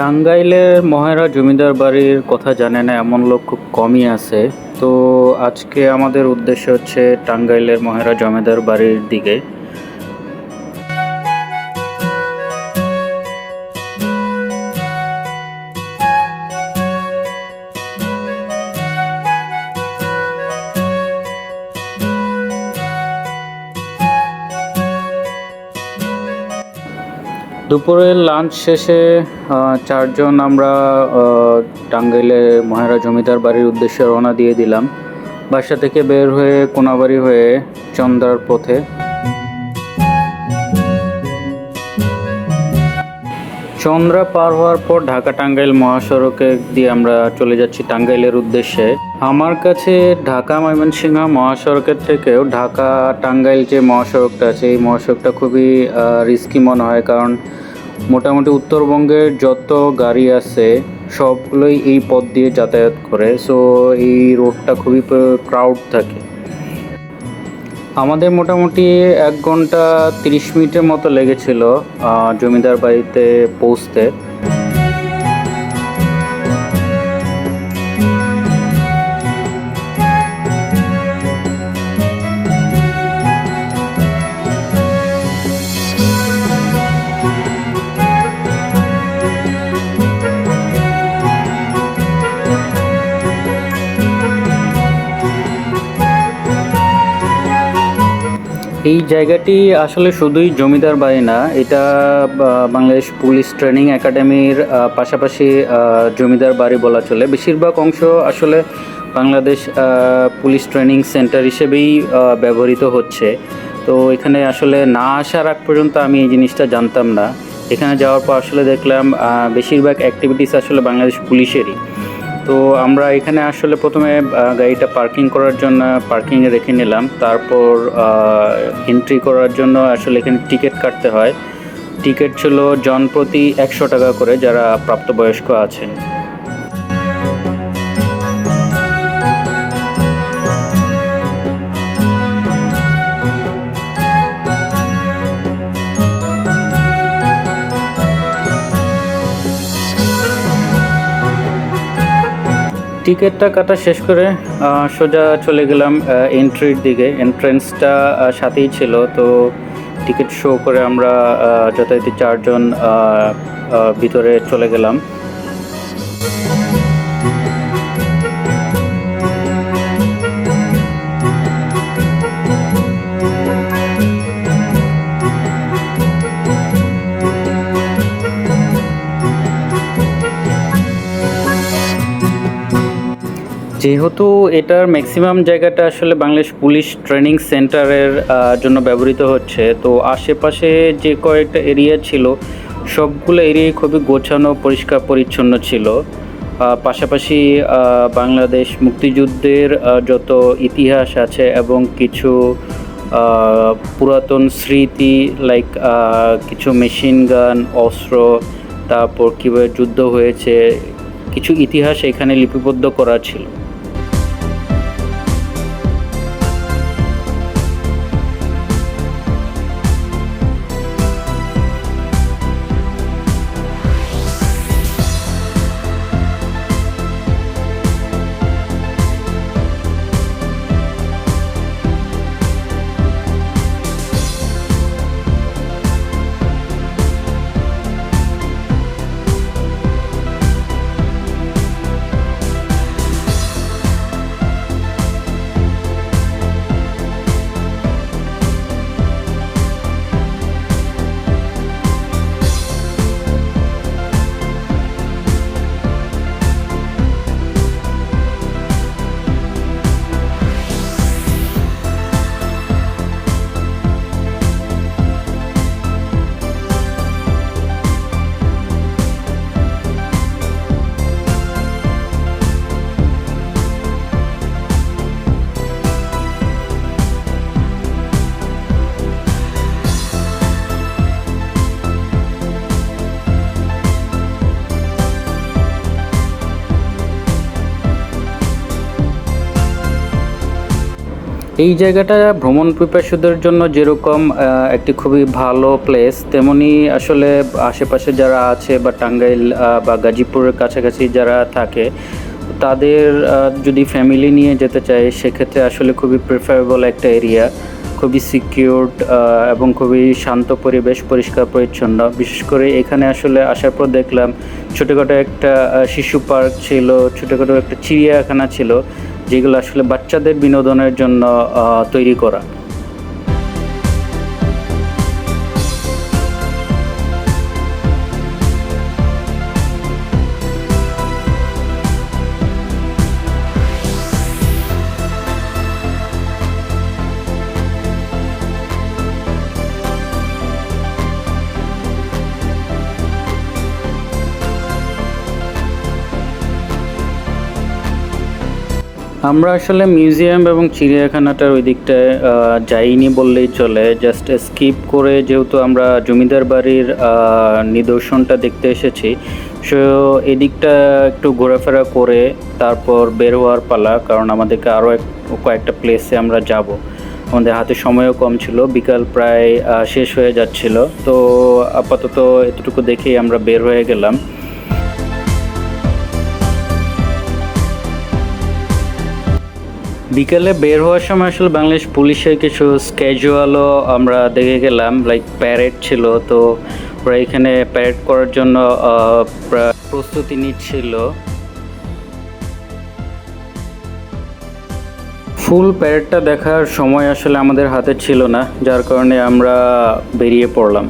টাঙ্গাইলের মহেরা জমিদার বাড়ির কথা জানে না, এমন লোক খুব কমই আছে। তো আজকে আমাদের উদ্দেশ্য হচ্ছে টাঙ্গাইলের মহেরা জমিদার বাড়ির দিকে। দুপুরের লাঞ্চ শেষে চারজন আমরা টাঙ্গাইলে টাঙ্গাইলের মহেরা জমিদার বাড়ির উদ্দেশ্যে রওনা দিয়ে দিলাম। বাসা থেকে বের হয়ে কোনাবাড়ি হয়ে চন্দ্রার পথে চন্দ্রা পার হওয়ার পর ঢাকা টাঙ্গাইল মহাসড়কে দিয়ে আমরা চলে যাচ্ছি টাঙ্গাইলের উদ্দেশ্যে। আমার কাছে ঢাকা ময়মনসিংহ মহাসড়কের থেকেও ঢাকা টাঙ্গাইল যে মহাসড়কটা আছে, এই মহাসড়কটা খুবই রিস্কি মনে হয় কারণ মোটামুটি উত্তরবঙ্গের যত গাড়ি আছে, সবগুলোই এই পথ দিয়ে যাতায়াত করে। সো এই রোডটা খুবই ক্রাউড থাকে। আমাদের মোটামুটি এক ঘণ্টা তিরিশ মিনিটের মতো লেগেছিল জমিদার বাড়িতে পৌঁছতে। এই জায়গাটি আসলে শুধুই জমিদার বাড়ি না, এটা বাংলাদেশ পুলিশ ট্রেনিং একাডেমির পাশাপাশি জমিদার বাড়ি বলা চলে। বেশিরভাগ অংশ আসলে বাংলাদেশ পুলিশ ট্রেনিং সেন্টার হিসেবেই ব্যবহৃত হচ্ছে। তো এখানে আসলে না আসার আগ পর্যন্ত আমি এই জিনিসটা জানতাম না। এখানে যাওয়ার পর আসলে দেখলাম বেশিরভাগ অ্যাক্টিভিটিস আসলে বাংলাদেশ পুলিশেরই। তো আমরা এখানে আসলে প্রথমে গাড়িটা পার্কিং করার জন্য পার্কিংয়ে রেখে নিলাম। তারপর এন্ট্রি করার জন্য আসলে এখানে টিকিট কাটতে হয়। টিকিট ছিল জন প্রতি একশো টাকা করে যারা প্রাপ্তবয়স্ক আছেন। টিকিটটা কাটা শেষ করে সোজা চলে গেলাম এন্ট্রির দিকে। এন্ট্রেন্সটা সাথেই ছিল, তো টিকিট শো করে আমরা যথারীতি চারজন ভিতরে চলে গেলাম। যেহেতু এটার ম্যাক্সিমাম জায়গাটা আসলে বাংলাদেশ পুলিশ ট্রেনিং সেন্টারের জন্য ব্যবহৃত হচ্ছে, তো আশেপাশে যে কয়েকটা এরিয়া ছিল, সবগুলো এরিয়াই খুবই গোছানো, পরিষ্কার, পরিচ্ছন্ন ছিল। পাশাপাশি বাংলাদেশ মুক্তিযুদ্ধের যত ইতিহাস আছে এবং কিছু পুরাতন স্মৃতি লাইক কিছু মেশিন গান অস্ত্র, তারপর কীভাবে যুদ্ধ হয়েছে, কিছু ইতিহাস এখানে লিপিবদ্ধ করা ছিল। এই জায়গাটা ভ্রমণ পিপাসুদের জন্য যেরকম একটি খুবই ভালো প্লেস তেমনি আসলে আশেপাশে যারা আছে বা টাঙ্গাইল বা গাজীপুরের কাছাকাছি যারা থাকে, তাদের যদি ফ্যামিলি নিয়ে যেতে চায়, সেক্ষেত্রে আসলে খুবই প্রেফারেবল একটা এরিয়া খুবই সিকিউরড এবং খুবই শান্ত পরিবেশ, পরিষ্কার পরিচ্ছন্ন। বিশেষ করে এখানে আসলে আসার পর দেখলাম, ছোটোখাটো একটা শিশু পার্ক ছিল, ছোটোখাটো একটা চিড়িয়াখানা ছিল। যেগুলো আসলে বাচ্চাদের বিনোদনের জন্য তৈরি করা। আমরা আসলে মিউজিয়াম এবং চিড়িয়াখানাটার ওই দিকটায় যাইনি বললেই চলে। জাস্ট স্কিপ করে যেহেতু আমরা জমিদার বাড়ির নিদর্শনটা দেখতে এসেছি। সো এদিকটা একটু ঘোরাফেরা করে তারপর বের হওয়ার পালা, কারণ আমাদেরকে আরও এক, কয়েকটা প্লেসে আমরা যাব। আমাদের হাতে সময়ও কম ছিল, বিকাল প্রায় শেষ হয়ে যাচ্ছিল। তো, আপাতত এতটুকু দেখেই আমরা বের হয়ে গেলাম। বিকেলে বের হওয়ার সময় আসলে বাংলাদেশ পুলিশের কিছু স্ক্যাজুয়ালও আমরা দেখে গেলাম লাইক প্যারেড ছিল, তো ওরা এখানে প্যারেড করার জন্য প্রস্তুতি নিচ্ছিল। ফুল প্যারেডটা দেখার সময় আসলে আমাদের হাতে ছিল না, যার কারণে আমরা বেরিয়ে পড়লাম।